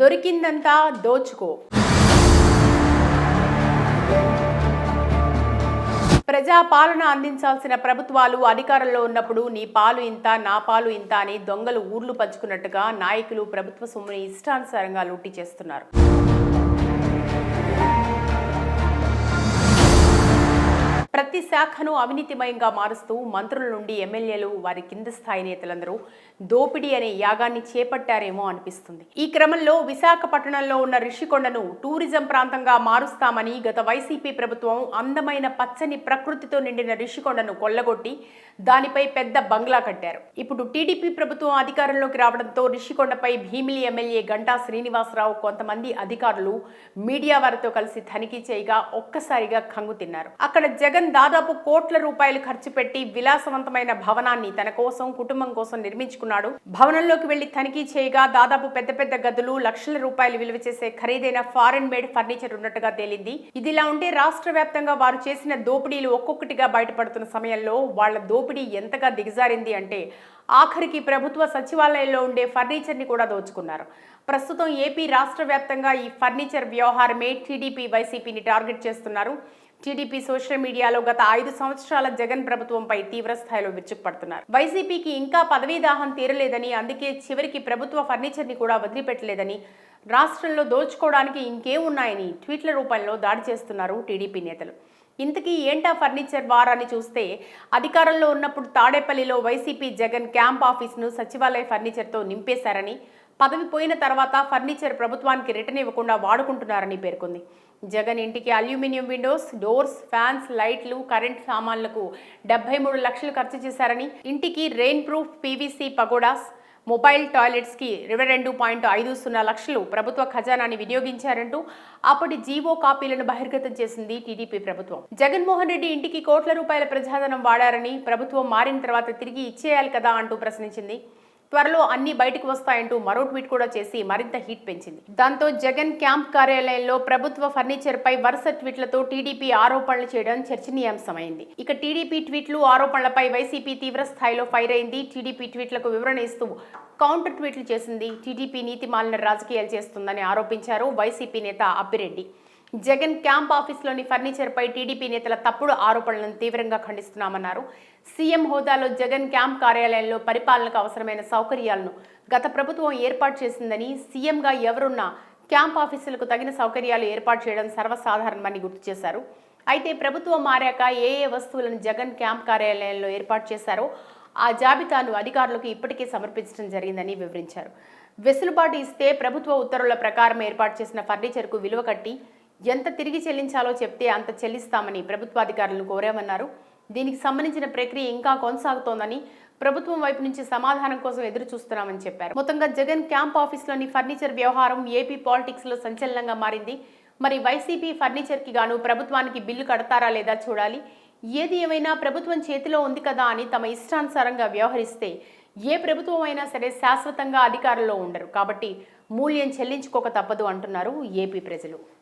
దొరికిందంతా దోచుకో. ప్రజా పాలన అందించాల్సిన ప్రభుత్వాలు అధికారంలో ఉన్నప్పుడు నీ పాలు ఇంత నా పాలు ఇంత అని దొంగలు ఊర్లు పంచుకున్నట్టుగా నాయకులు ప్రభుత్వ సొమ్ముని ఇష్టానుసారంగా లూటీ చేస్తున్నారు. ప్రతి శాఖను అవినీతిమయంగా మారుస్తూ మంత్రుల నుండి ఎమ్మెల్యేలు వారి కింద స్థాయి నేతలందరూ దోపిడీ అనే యాగాన్ని చేపట్టారేమో అనిపిస్తుంది. ఈ క్రమంలో విశాఖపట్నంలో ఉన్న రిషికొండను టూరిజం ప్రాంతంగా మారుస్తామని గత వైసీపీ ప్రభుత్వం అందమైన పచ్చని ప్రకృతితో నిండిన రిషికొండను కొల్లగొట్టి దానిపై పెద్ద బంగ్లా కట్టారు. ఇప్పుడు టీడీపీ ప్రభుత్వం అధికారంలోకి రావడంతో రిషికొండపై భీమిలి ఎమ్మెల్యే గంటా శ్రీనివాసరావు కొంతమంది అధికారులు మీడియా వారితో కలిసి తనిఖీ చేయగా ఒక్కసారిగా కంగు తిన్నారు. అక్కడ జగన్ దాదాపు కోట్ల రూపాయలు ఖర్చు పెట్టి విలాసవంతమైన భవనాన్ని తన కోసం కుటుంబం కోసం తీసుకున్నాడు భవనంలోకి వెళ్ళి తనిఖీ చేయగా దాదాపు పెద్ద పెద్ద గదులు లక్షల రూపాయలు విలువ చేసే ఖరీదైన ఫారెన్ మేడ్ ఫర్నిచర్ ఉన్నట్టుగా తేలింది. ఇదిలా ఉంటే రాష్ట్ర వ్యాప్తంగా వారు చేసిన దోపిడీలు ఒక్కొక్కటిగా బయటపడుతున్న సమయంలో వాళ్ళ దోపిడీ ఎంతగా దిగజారింది అంటే ఆఖరికి ప్రభుత్వ సచివాలయంలో ఉండే ఫర్నిచర్ని కూడా దోచుకున్నారు. ప్రస్తుతం ఏపీ రాష్ట్ర వ్యాప్తంగా ఈ ఫర్నిచర్ వ్యవహారమే టీడీపీ వైసీపీని టార్గెట్ చేస్తున్నారు. టీడీపీ సోషల్ మీడియాలో గత ఐదు సంవత్సరాల జగన్ ప్రభుత్వంపై తీవ్ర స్థాయిలో విరుచుకుపడుతున్నారు. వైసీపీకి ఇంకా పదవీ దాహం తీరలేదని అందుకే చివరికి ప్రభుత్వ ఫర్నిచర్ని కూడా వదిలిపెట్టలేదని రాష్ట్రంలో దోచుకోవడానికి ఇంకేమున్నాయని ట్వీట్ల రూపంలో దాడి చేస్తున్నారు టీడీపీ నేతలు. ఇంతకీ ఏంటా ఫర్నిచర్ వారాన్ని చూస్తే అధికారంలో ఉన్నప్పుడు తాడేపల్లిలో వైసీపీ జగన్ క్యాంప్ ఆఫీస్ను సచివాలయ ఫర్నిచర్తో నింపేశారని పదవి పోయిన తర్వాత ఫర్నిచర్ ప్రభుత్వానికి రిటర్న్ ఇవ్వకుండా వాడుకుంటున్నారని పేర్కొంది. జగన్ ఇంటికి అల్యూమినియం విండోస్ డోర్స్ ఫ్యాన్స్ లైట్లు కరెంట్ సామాన్లకు డెబ్బై మూడు లక్షలు ఖర్చు చేశారని ఇంటికి rain proof PVC pagodas mobile టాయిలెట్స్కి ఇరవై రెండు పాయింట్ ఐదు సున్నా లక్షలు ప్రభుత్వ ఖజానాని వినియోగించారంటూ అప్పటి జీవో కాపీలను బహిర్గతం చేసింది టీడీపీ ప్రభుత్వం. జగన్మోహన్ రెడ్డి ఇంటికి కోట్ల రూపాయల ప్రజాధనం వాడారని ప్రభుత్వం మారిన తర్వాత తిరిగి ఇచ్చేయాలి కదా అంటూ ప్రశ్నించింది. త్వరలో అన్ని బయటకు వస్తాయంటూ మరో ట్వీట్ కూడా చేసి మరింత హీట్ పెంచింది. దాంతో జగన్ క్యాంప్ కార్యాలయంలో ప్రభుత్వ ఫర్నిచర్ పై వరుస ట్వీట్లతో టీడీపీ ఆరోపణలు చేయడం చర్చనీయాంశమైంది. ఇక టీడీపీ ట్వీట్లు ఆరోపణలపై వైసీపీ తీవ్ర స్థాయిలో ఫైర్ అయింది. టీడీపీ ట్వీట్లకు వివరణ ఇస్తూ కౌంటర్ ట్వీట్లు చేసింది టీడీపీ నీతిమాలిన రాజకీయాలు చేస్తుందని ఆరోపించారు వైసీపీ నేత అబ్బిరెడ్డి జగన్ క్యాంప్ ఆఫీస్లోని ఫర్నిచర్పై టీడీపీ నేతల తప్పుడు ఆరోపణలను తీవ్రంగా ఖండిస్తున్నామన్నారు. సీఎం హోదాలో జగన్ క్యాంప్ కార్యాలయంలో పరిపాలనకు అవసరమైన సౌకర్యాలను గత ప్రభుత్వం ఏర్పాటు చేసిందని సీఎంగా ఎవరున్నా క్యాంప్ ఆఫీసులకు తగిన సౌకర్యాలు ఏర్పాటు చేయడం సర్వసాధారణమని గుర్తు చేశారు. అయితే ప్రభుత్వం మారాక ఏ ఏ వస్తువులను జగన్ క్యాంప్ కార్యాలయంలో ఏర్పాటు చేశారో ఆ జాబితాను అధికారులకు ఇప్పటికే సమర్పించడం జరిగిందని వివరించారు. వెసులుబాటు ఇస్తే ప్రభుత్వ ఉత్తర్వుల ప్రకారం ఏర్పాటు చేసిన ఫర్నిచర్కు విలువ కట్టి ఎంత తిరిగి చెల్లించాలో చెప్తే అంత చెల్లిస్తామని ప్రభుత్వాధికారులను కోరామన్నారు. దీనికి సంబంధించిన ప్రక్రియ ఇంకా కొనసాగుతోందని ప్రభుత్వం వైపు నుంచి సమాధానం కోసం ఎదురు చూస్తున్నామని చెప్పారు. మొత్తంగా జగన్ క్యాంప్ ఆఫీస్లోని ఫర్నిచర్ వ్యవహారం ఏపీ పాలిటిక్స్లో సంచలనంగా మారింది. మరి వైసీపీ ఫర్నిచర్కి గాను ప్రభుత్వానికి బిల్లు కడతారా లేదా చూడాలి. ఏది ఏమైనా ప్రభుత్వం చేతిలో ఉంది కదా అని తమ ఇష్టానుసారంగా వ్యవహరిస్తే ఏ ప్రభుత్వం అయినా సరే శాశ్వతంగా అధికారంలో ఉండరు. కాబట్టి మూల్యం చెల్లించుకోక తప్పదు అంటున్నారు ఏపీ ప్రజలు.